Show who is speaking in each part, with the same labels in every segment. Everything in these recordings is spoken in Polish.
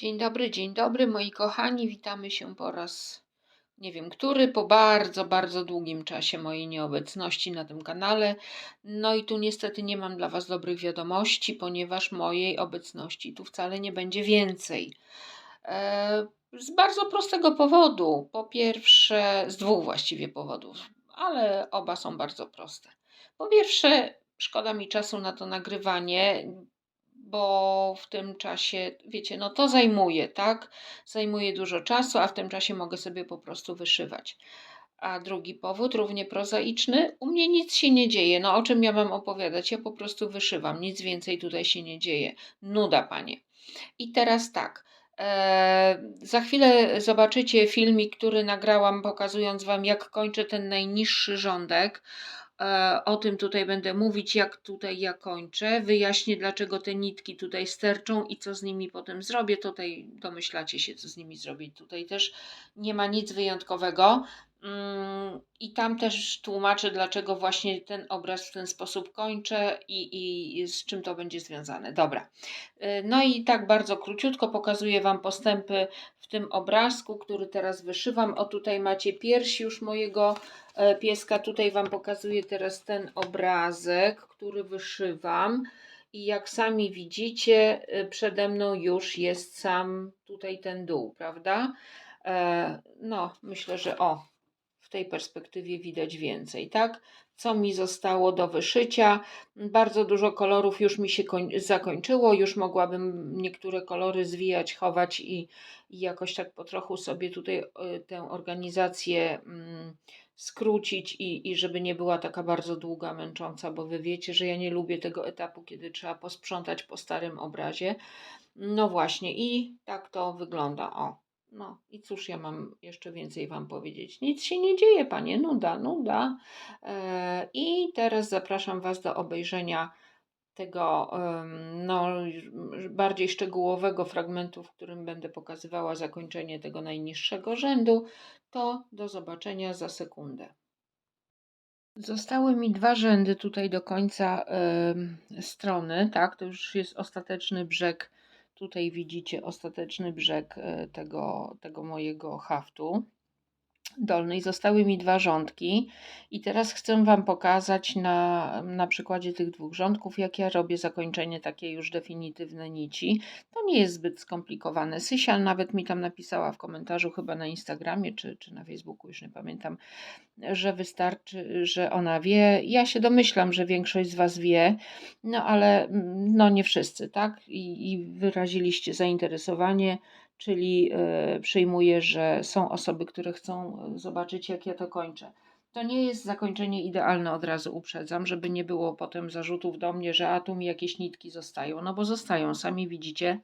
Speaker 1: Dzień dobry, dzień dobry, moi kochani. Witamy się po raz nie wiem który, po bardzo, bardzo długim czasie mojej nieobecności na tym kanale. No i tu niestety nie mam dla Was dobrych wiadomości, ponieważ mojej obecności tu wcale nie będzie więcej. E, z bardzo prostego powodu. Po pierwsze, z dwóch właściwie powodów, ale oba są bardzo proste. Po pierwsze, szkoda mi czasu na to nagrywanie bo w tym czasie, wiecie, no to zajmuje, tak? Zajmuje dużo czasu, a w tym czasie mogę sobie po prostu wyszywać. A drugi powód, równie prozaiczny, u mnie nic się nie dzieje. No o czym ja mam opowiadać? Ja po prostu wyszywam, nic więcej tutaj się nie dzieje. Nuda, panie. I teraz tak. E, za chwilę zobaczycie filmik, który nagrałam, pokazując Wam, jak kończę ten najniższy rządek. E, o tym tutaj będę mówić, jak tutaj ja kończę. Wyjaśnię, dlaczego te nitki tutaj sterczą i co z nimi potem zrobię. Tutaj domyślacie się, co z nimi zrobię. Tutaj też nie ma nic wyjątkowego. Mm, I tam też tłumaczę, dlaczego właśnie ten obraz w ten sposób kończę i, i z czym to będzie związane. Dobra. Y, no i tak bardzo króciutko pokazuję Wam postępy w tym obrazku, który teraz wyszywam. O tutaj macie pierś już mojego e, pieska. Tutaj Wam pokazuję teraz ten obrazek, który wyszywam. I jak sami widzicie, y, przede mną już jest sam tutaj ten dół, prawda? E, no, myślę, że o, w tej perspektywie widać więcej, tak? Co mi zostało do wyszycia? Bardzo dużo kolorów już mi się zakończyło, już mogłabym niektóre kolory zwijać, chować i, i jakoś tak po trochu sobie tutaj y, tę organizację mm, skrócić i, i żeby nie była taka bardzo długa, męcząca, bo wy wiecie, że ja nie lubię tego etapu, kiedy trzeba posprzątać po starym obrazie. No właśnie, i tak to wygląda. O, no i cóż ja mam jeszcze więcej Wam powiedzieć? Nic się nie dzieje, Panie, nuda, nuda. E, I teraz zapraszam Was do obejrzenia tego no, bardziej szczegółowego fragmentu, w którym będę pokazywała zakończenie tego najniższego rzędu. To do zobaczenia za sekundę. Zostały mi dwa rzędy tutaj do końca y, strony, tak? To już jest ostateczny brzeg Tutaj widzicie ostateczny brzeg e, tego, tego mojego haftu dolnej. Zostały mi dwa rządki i teraz chcę Wam pokazać na, na przykładzie tych dwóch rządków, jak ja robię zakończenie takie już definitywne nici. To nie jest zbyt skomplikowane. Sysia nawet mi tam napisała w komentarzu, chyba na Instagramie czy, czy na Facebooku, już nie pamiętam, że wystarczy, że ona wie. Ja się domyślam, że większość z Was wie, no ale mm, no nie wszyscy, tak? I, i wyraziliście zainteresowanie czyli e, przyjmuję, że są osoby, które chcą e, zobaczyć, jak ja to kończę. To nie jest zakończenie idealne, od razu uprzedzam, żeby nie było potem zarzutów do mnie, że a tu mi jakieś nitki zostają. No bo zostają, sami widzicie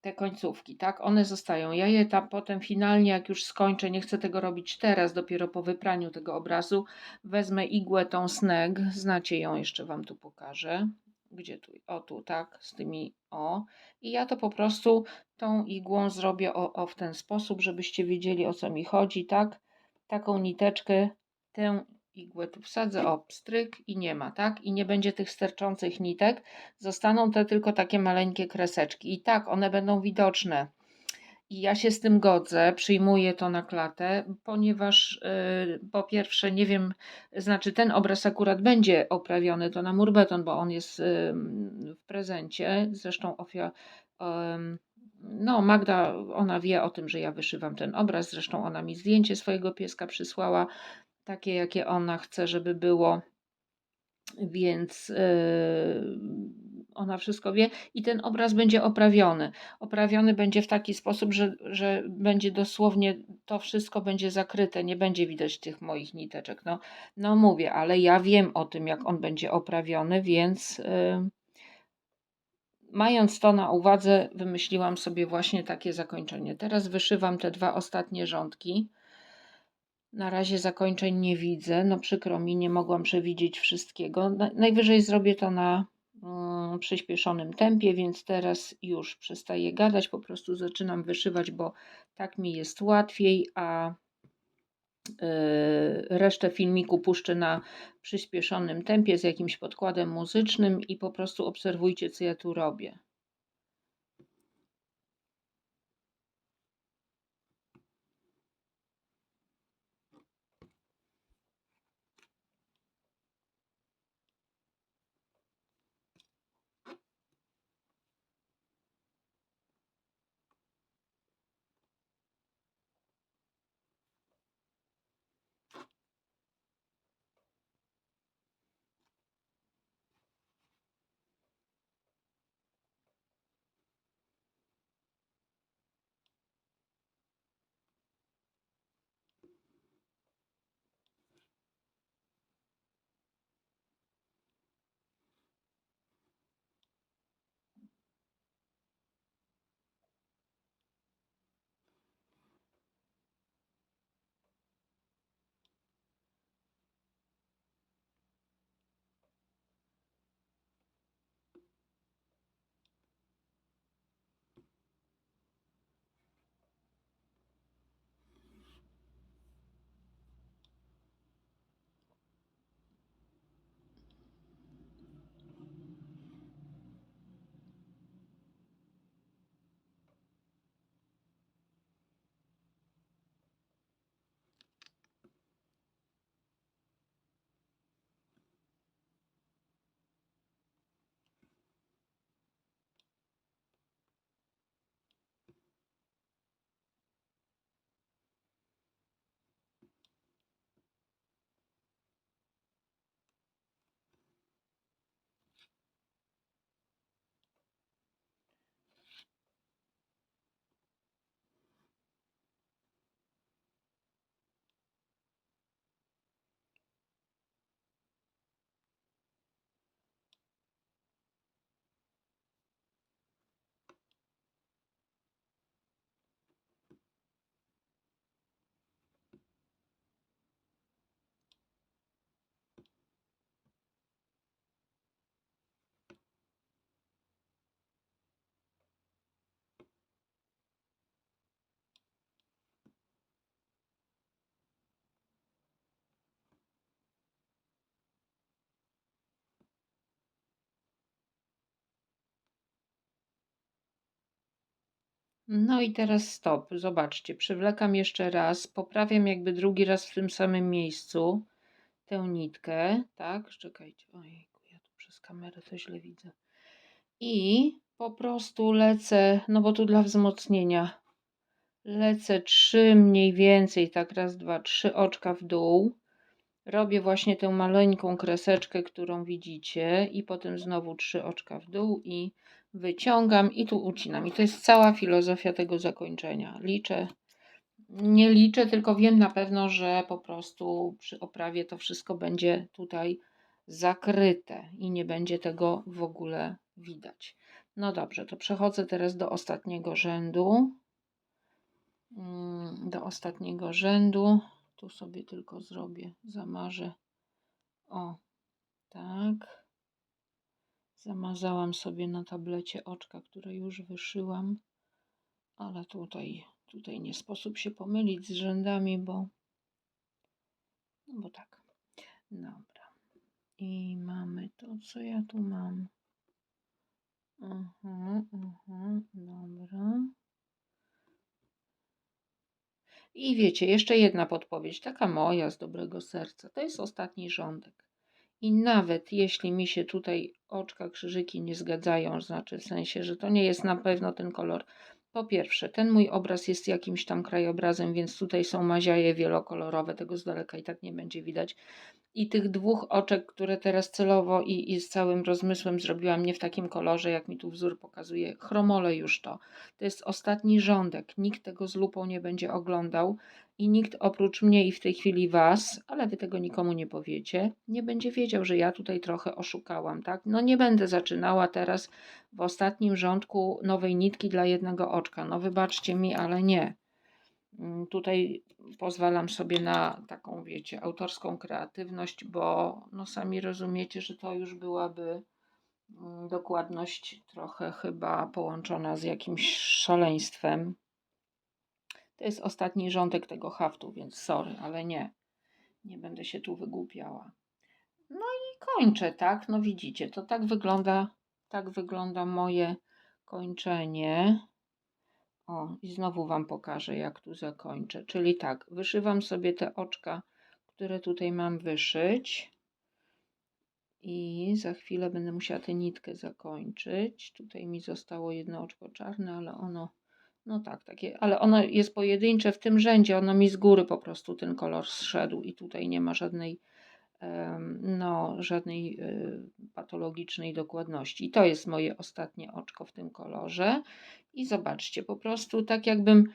Speaker 1: te końcówki, tak? One zostają. Ja je tam potem finalnie, jak już skończę, nie chcę tego robić teraz, dopiero po wypraniu tego obrazu, wezmę igłę tą sneg, znacie ją, jeszcze Wam tu pokażę gdzie tu, o tu, tak, z tymi o. I ja to po prostu tą igłą zrobię o, o w ten sposób, żebyście wiedzieli o co mi chodzi, tak. Taką niteczkę, tę igłę tu wsadzę, o, pstryk i nie ma, tak? I nie będzie tych sterczących nitek, zostaną te tylko takie maleńkie kreseczki. I tak, one będą widoczne. I ja się z tym godzę, przyjmuję to na klatę, ponieważ yy, po pierwsze nie wiem, znaczy ten obraz akurat będzie oprawiony to na murbeton, bo on jest w prezencie. Zresztą Ofia, no Magda, ona wie o tym, że ja wyszywam ten obraz. Zresztą ona mi zdjęcie swojego pieska przysłała, takie jakie ona chce, żeby było. Więc yy, ona wszystko wie i ten obraz będzie oprawiony. Oprawiony będzie w taki sposób, że, że będzie dosłownie to wszystko będzie zakryte, nie będzie widać tych moich niteczek. No, no mówię, ale ja wiem o tym, jak on będzie oprawiony, więc yy, mając to na uwadze, wymyśliłam sobie właśnie takie zakończenie. Teraz wyszywam te dwa ostatnie rządki. Na razie zakończeń nie widzę. No przykro mi, nie mogłam przewidzieć wszystkiego. Najwyżej zrobię to na przyspieszonym tempie, więc teraz już przestaję gadać, po prostu zaczynam wyszywać, bo tak mi jest łatwiej, a yy, resztę filmiku puszczę na przyspieszonym tempie z jakimś podkładem muzycznym i po prostu obserwujcie, co ja tu robię. No i teraz stop. Zobaczcie, przywlekam jeszcze raz, poprawiam jakby drugi raz w tym samym miejscu tę nitkę, tak? Czekajcie, ojejku, ja tu przez kamerę to źle widzę. I po prostu lecę, no bo tu dla wzmocnienia, lecę trzy mniej więcej, tak raz, dwa, trzy oczka w dół. Robię właśnie tę maleńką kreseczkę, którą widzicie i potem znowu trzy oczka w dół i wyciągam i tu ucinam. I to jest cała filozofia tego zakończenia. Liczę, nie liczę, tylko wiem na pewno, że po prostu przy oprawie to wszystko będzie tutaj zakryte i nie będzie tego w ogóle widać. No dobrze, to przechodzę teraz do ostatniego rzędu. Mm, Do ostatniego rzędu. Tu sobie tylko zrobię, zamarzę. O, tak. Zamazałam sobie na tablecie oczka, które już wyszyłam, ale tutaj, tutaj nie sposób się pomylić z rzędami, bo, no bo tak. Dobra. I mamy to, co ja tu mam. Aha, aha, dobra. I wiecie, jeszcze jedna podpowiedź, taka moja z dobrego serca. To jest ostatni rządek. I nawet jeśli mi się tutaj oczka, krzyżyki nie zgadzają, znaczy w sensie, że to nie jest na pewno ten kolor. Po pierwsze, ten mój obraz jest jakimś tam krajobrazem, więc tutaj są maziaje wielokolorowe, tego z daleka i tak nie będzie widać. I tych dwóch oczek, które teraz celowo i, i z całym rozmysłem zrobiłam nie w takim kolorze, jak mi tu wzór pokazuje, chromole już to. To jest ostatni rządek. Nikt tego z lupą nie będzie oglądał i nikt oprócz mnie i w tej chwili Was, ale Wy tego nikomu nie powiecie, nie będzie wiedział, że ja tutaj trochę oszukałam, tak? No nie będę zaczynała teraz w ostatnim rządku nowej nitki dla jednego oczka. No wybaczcie mi, ale nie. Mm, Tutaj pozwalam sobie na taką, wiecie, autorską kreatywność, bo no sami rozumiecie, że to już byłaby mm, dokładność trochę chyba połączona z jakimś szaleństwem. To jest ostatni rządek tego haftu, więc sorry, ale nie. Nie będę się tu wygłupiała. No i kończę, tak? No widzicie, to tak wygląda, tak wygląda moje kończenie. O, i znowu Wam pokażę, jak tu zakończę. Czyli tak, wyszywam sobie te oczka, które tutaj mam wyszyć. I za chwilę będę musiała tę nitkę zakończyć. Tutaj mi zostało jedno oczko czarne, ale ono, no tak, takie, ale ono jest pojedyncze w tym rzędzie. Ono mi z góry po prostu ten kolor zszedł i tutaj nie ma żadnej, no, żadnej y, patologicznej dokładności. I to jest moje ostatnie oczko w tym kolorze. I zobaczcie, po prostu tak jakbym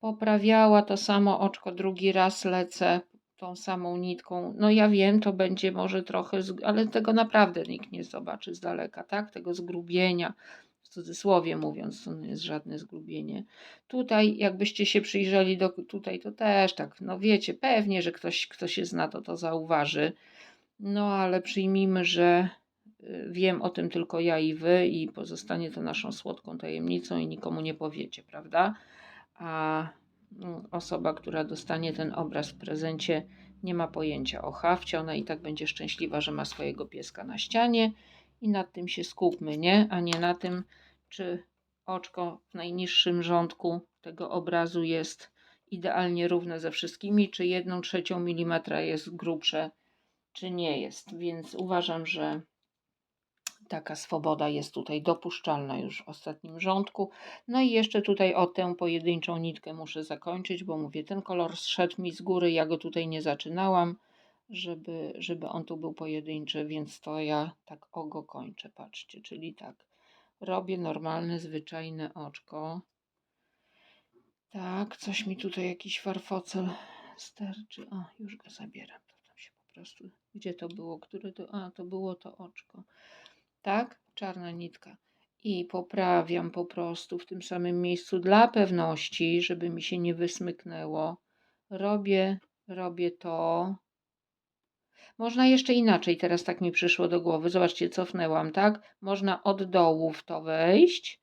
Speaker 1: poprawiała to samo oczko, drugi raz lecę tą samą nitką. No ja wiem, to będzie może trochę, ale tego naprawdę nikt nie zobaczy z daleka, tak? Tego zgrubienia, cudzysłowie mówiąc, to nie jest żadne zgrubienie. Tutaj, jakbyście się przyjrzeli do tutaj, to też tak, no wiecie, pewnie, że ktoś, kto się zna, to to zauważy. No ale przyjmijmy, że y, wiem o tym tylko ja i wy i pozostanie to naszą słodką tajemnicą i nikomu nie powiecie, prawda? A mm, osoba, która dostanie ten obraz w prezencie, nie ma pojęcia o hafcie. Ona i tak będzie szczęśliwa, że ma swojego pieska na ścianie i nad tym się skupmy, nie? A nie na tym, czy oczko w najniższym rządku tego obrazu jest idealnie równe ze wszystkimi, czy jedną trzecią milimetra jest grubsze, czy nie jest. Więc uważam, że taka swoboda jest tutaj dopuszczalna już w ostatnim rządku. No i jeszcze tutaj o tę pojedynczą nitkę muszę zakończyć, bo mówię, ten kolor zszedł mi z góry, ja go tutaj nie zaczynałam, żeby, żeby on tu był pojedynczy, więc to ja tak o go kończę, patrzcie, czyli tak, robię normalne, zwyczajne oczko. Tak, coś mi tutaj jakiś farfocel sterczy. O, już go zabieram. To tam się po prostu. Gdzie to było? Które to? A, to było to oczko. Tak, czarna nitka. I poprawiam po prostu w tym samym miejscu dla pewności, żeby mi się nie wysmyknęło. Robię, robię to. Można jeszcze inaczej, teraz tak mi przyszło do głowy. Zobaczcie, cofnęłam, tak? Można od dołu w to wejść.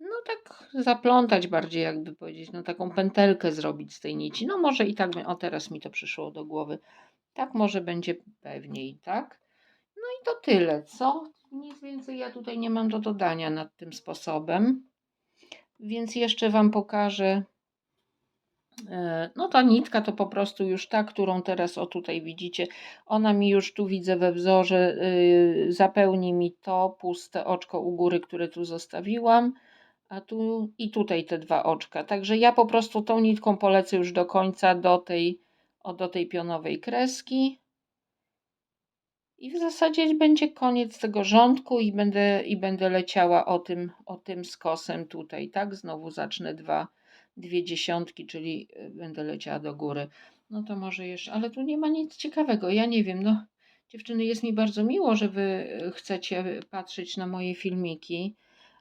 Speaker 1: No tak zaplątać bardziej, jakby powiedzieć, no taką pętelkę zrobić z tej nici. No może i tak, o teraz mi to przyszło do głowy. Tak może będzie pewniej, tak? No i to tyle, co? Nic więcej ja tutaj nie mam do dodania nad tym sposobem. Więc jeszcze Wam pokażę. E, No ta nitka to po prostu już ta, którą teraz o tutaj widzicie. Ona mi już tu widzę we wzorze, y, zapełni mi to puste oczko u góry, które tu zostawiłam. A tu i tutaj te dwa oczka. Także ja po prostu tą nitką polecę już do końca, do tej, o, do tej pionowej kreski. I w zasadzie będzie koniec tego rządku i będę, i będę leciała o tym, o tym skosem tutaj, tak? Znowu zacznę dwa, dwie dziesiątki, czyli y, będę leciała do góry. No to może jeszcze, ale tu nie ma nic ciekawego. Ja nie wiem, no dziewczyny, jest mi bardzo miło, że wy y, chcecie patrzeć na moje filmiki,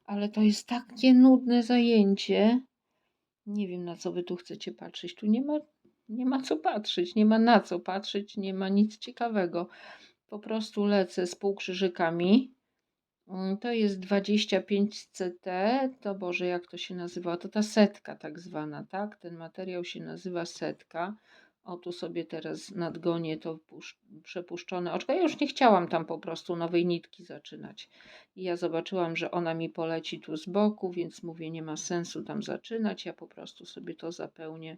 Speaker 1: ale to jest takie nudne zajęcie. Nie wiem, na co wy tu chcecie patrzeć. Tu nie ma, nie ma co patrzeć, nie ma na co patrzeć, nie ma nic ciekawego. Po prostu lecę z półkrzyżykami. Mm, To jest 25 CT, to Boże, jak to się nazywa? To ta setka tak zwana, tak? Ten materiał się nazywa setka. O, tu sobie teraz nadgonię to pusz- przepuszczone oczka. Ja już nie chciałam tam po prostu nowej nitki zaczynać. I ja zobaczyłam, że ona mi poleci tu z boku, więc mówię, nie ma sensu tam zaczynać. Ja po prostu sobie to zapełnię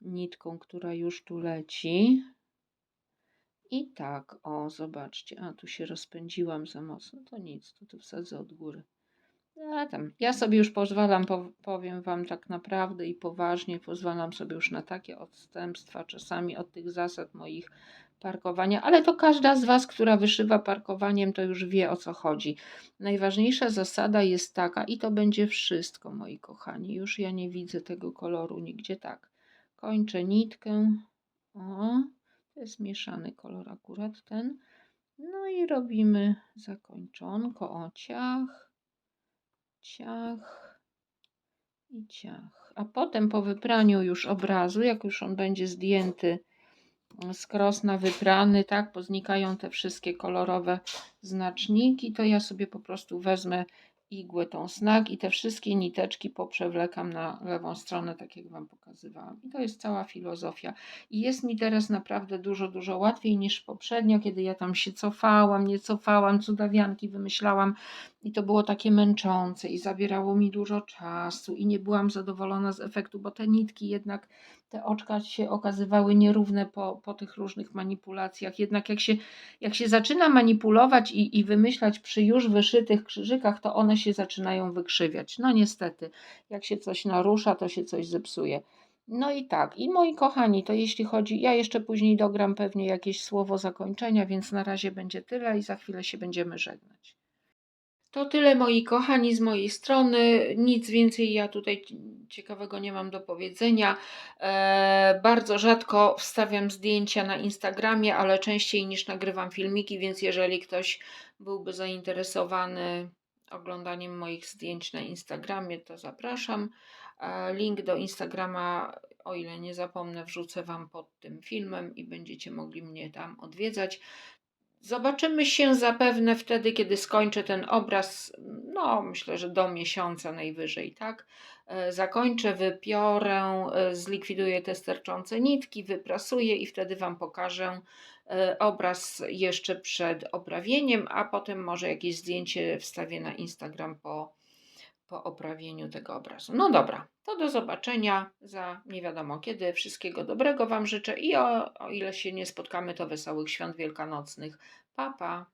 Speaker 1: nitką, która już tu leci. I tak, o, zobaczcie, a tu się rozpędziłam za mocno, to nic, to tu wsadzę od góry. A tam, ja sobie już pozwalam, po- powiem Wam tak naprawdę i poważnie, pozwalam sobie już na takie odstępstwa, czasami od tych zasad moich parkowania, ale to każda z Was, która wyszywa parkowaniem, to już wie o co chodzi. Najważniejsza zasada jest taka, i to będzie wszystko, moi kochani. Już ja nie widzę tego koloru nigdzie tak. Kończę nitkę. O, to jest mieszany kolor akurat ten. No i robimy zakończonko. O, ciach, ciach i ciach. A potem po wypraniu już obrazu, jak już on będzie zdjęty z krosna wyprany, tak, poznikają te wszystkie kolorowe znaczniki, to ja sobie po prostu wezmę igłę tą znak i te wszystkie niteczki poprzewlekam na lewą stronę, tak jak Wam pokazywałam. I to jest cała filozofia. I jest mi teraz naprawdę dużo, dużo łatwiej niż poprzednio, kiedy ja tam się cofałam, nie cofałam, cudawianki wymyślałam i to było takie męczące i zabierało mi dużo czasu i nie byłam zadowolona z efektu, bo te nitki jednak, te oczka się okazywały nierówne po, po tych różnych manipulacjach. Jednak jak się, jak się zaczyna manipulować i, i wymyślać przy już wyszytych krzyżykach, to one się zaczynają wykrzywiać. No niestety, jak się coś narusza, to się coś zepsuje. No i tak, i moi kochani, to jeśli chodzi, ja jeszcze później dogram pewnie jakieś słowo zakończenia, więc na razie będzie tyle i za chwilę się będziemy żegnać. To tyle moi kochani z mojej strony. Nic więcej ja tutaj ciekawego nie mam do powiedzenia. E, bardzo rzadko wstawiam zdjęcia na Instagramie, ale częściej niż nagrywam filmiki, więc jeżeli ktoś byłby zainteresowany oglądaniem moich zdjęć na Instagramie, to zapraszam. E, link do Instagrama, o ile nie zapomnę, wrzucę Wam pod tym filmem i będziecie mogli mnie tam odwiedzać. Zobaczymy się zapewne wtedy, kiedy skończę ten obraz. No, myślę, że do miesiąca najwyżej, tak? E, Zakończę, wypiorę, e, zlikwiduję te sterczące nitki, wyprasuję i wtedy Wam pokażę e, obraz jeszcze przed oprawieniem, a potem może jakieś zdjęcie wstawię na Instagram po, po oprawieniu tego obrazu. No dobra, to do zobaczenia za nie wiadomo kiedy. Wszystkiego dobrego Wam życzę i o, o ile się nie spotkamy, to wesołych świąt wielkanocnych. Pa, pa.